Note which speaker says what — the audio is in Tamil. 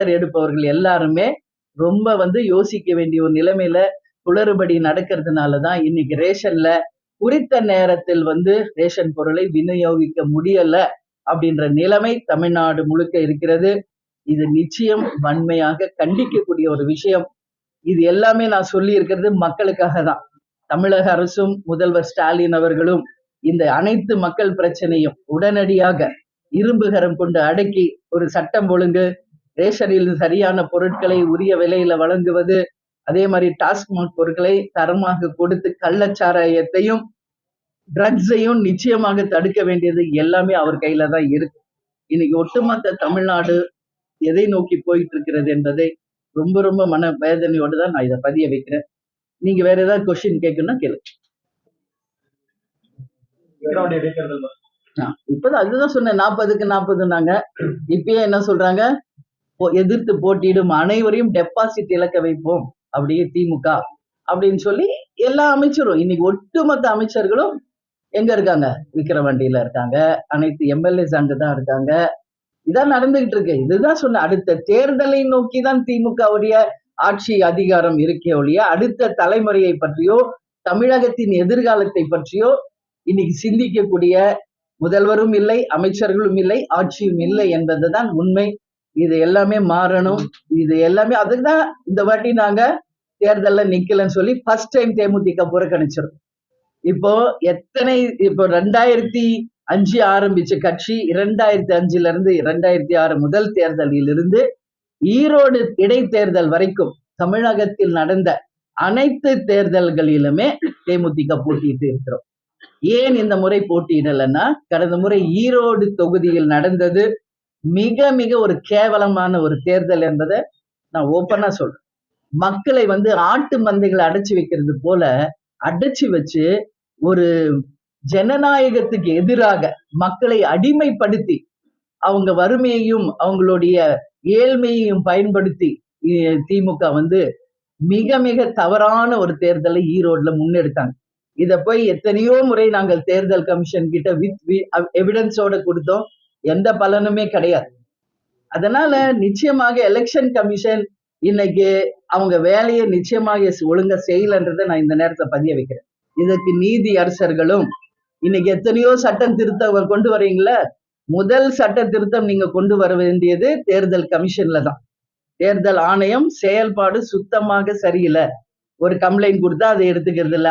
Speaker 1: எடுப்பவர்கள் எல்லாருமே ரொம்ப வந்து யோசிக்க வேண்டிய ஒரு நிலைமையில குளறுபடி நடக்கிறதுனால தான் இன்னைக்கு ரேஷன்ல குறித்த நேரத்தில் வந்து ரேஷன் பொருளை விநியோகிக்க முடியல அப்படின்ற நிலைமை தமிழ்நாடு முழுக்க இருக்கிறது. இது நிச்சயம் வன்மையாக கண்டிக்கக்கூடிய ஒரு விஷயம். இது எல்லாமே நான் சொல்லி இருக்கிறது மக்களுக்காக தான். தமிழக அரசும் முதல்வர் ஸ்டாலின் அவர்களும் இந்த அனைத்து மக்கள் பிரச்சனையும் உடனடியாக இரும்புகரம் கொண்டு அடக்கி ஒரு சட்டம் ஒழுங்கு ரேஷனில் சரியான பொருட்களை உரிய விலையில வழங்குவது அதே மாதிரி டாஸ்மாக் பொருட்களை தரமாக கொடுத்து கள்ளச்சாராயத்தையும் ட்ரக்ஸையும் நிச்சயமாக தடுக்க வேண்டியது எல்லாமே அவர் கையில தான் இருக்கு. இன்னைக்கு ஒட்டுமொத்த தமிழ்நாடு எதை நோக்கி போயிட்டு இருக்கிறது என்பதை ரொம்ப ரொம்ப மன வேதனையோடு தான் நான் இதை பதிய வைக்கிறேன். நீங்க வேற ஏதாவது கொஸ்டின் கேட்கணும்னா கேளு.
Speaker 2: ஈரோடு இடைத்தேர்தல்
Speaker 1: ஆ, இப்பதான் அதுதான் சொன்னேன் நாற்பதுக்கு நாற்பதுனாங்க இப்பயே என்ன சொல்றாங்க? எதிர்த்து போட்டியிடும் அனைவரையும் டெபாசிட் இழக்க வைப்போம் அப்படியே திமுக. அப்படின்னு சொல்லி எல்லா அமைச்சரும் இன்னைக்கு ஒட்டுமொத்த அமைச்சர்களும் எங்க இருக்காங்க? விக்கிரவாண்டியில இருக்காங்க அனைத்து எம்எல்ஏஸ் அங்கதான் இருக்காங்க. இதான் நடந்துகிட்டு இருக்கு. இதுதான் சொன்ன அடுத்த தேர்தலை நோக்கி தான் திமுகவுடைய ஆட்சி அதிகாரம் இருக்கே ஒழிய அடுத்த தலைமுறையை பற்றியோ தமிழகத்தின் எதிர்காலத்தை பற்றியோ இன்னைக்கு சிந்திக்கக்கூடிய முதல்வரும் இல்லை அமைச்சர்களும் இல்லை ஆட்சியும் இல்லை என்பதுதான் உண்மை. இது எல்லாமே மாறணும். இது எல்லாமே அதுக்கு தான் இந்த வாட்டி நாங்க தேர்தலில் நிக்கலன்னு சொல்லி ஃபர்ஸ்ட் டைம் தேமுதிக புறக்கணிச்சிரும் இப்போ எத்தனை இப்போ ரெண்டாயிரத்தி அஞ்சு ஆரம்பிச்ச கட்சி இரண்டாயிரத்தி அஞ்சுல இருந்து இரண்டாயிரத்தி ஆறு முதல் தேர்தலில் இருந்து ஈரோடு இடைத்தேர்தல் வரைக்கும் தமிழகத்தில் நடந்த அனைத்து தேர்தல்களிலுமே தேமுதிக போட்டியிட்டு இருக்கிறோம். ஏன் இந்த முறை போட்டியிடலைன்னா கடந்த முறை ஈரோடு தொகுதியில் நடந்தது மிக மிக ஒரு கேவலமான ஒரு தேர்தல் என்பதை நான் ஓப்பனா சொல்றேன். மக்களை வந்து ஆட்டு மந்தைகளை அடைச்சு வைக்கிறது போல அடைச்சு வச்சு ஒரு ஜனநாயகத்துக்கு எதிராக மக்களை அடிமைப்படுத்தி அவங்க வறுமையையும் அவங்களுடைய ஏழ்மையையும் பயன்படுத்தி திமுக வந்து மிக மிக தவறான ஒரு தேர்தலை ஈரோட்ல முன்னெடுத்தாங்க. இதை போய் எத்தனையோ முறை நாங்கள் தேர்தல் கமிஷன் கிட்ட வித் எவிடன்ஸோட கொடுத்தோம். எந்த பலனுமே கிடையாது. அதனால நிச்சயமாக எலெக்ஷன் கமிஷன் இன்னைக்கு அவங்க வேலையை நிச்சயமாக ஒழுங்க செய்யலன்றதை நான் இந்த நேரத்தை பதிய வைக்கிறேன். இதற்கு நீதி அரசர்களும் இன்னைக்கு எத்தனையோ சட்டம் திருத்தம் கொண்டு வரீங்களா? முதல் சட்ட திருத்தம் நீங்க கொண்டு வர வேண்டியது தேர்தல் கமிஷன்ல தான். தேர்தல் ஆணையம் செயல்பாடு சுத்தமாக சரியில்லை. ஒரு கம்ப்ளைண்ட் கொடுத்தா அதை எடுத்துக்கிறது இல்ல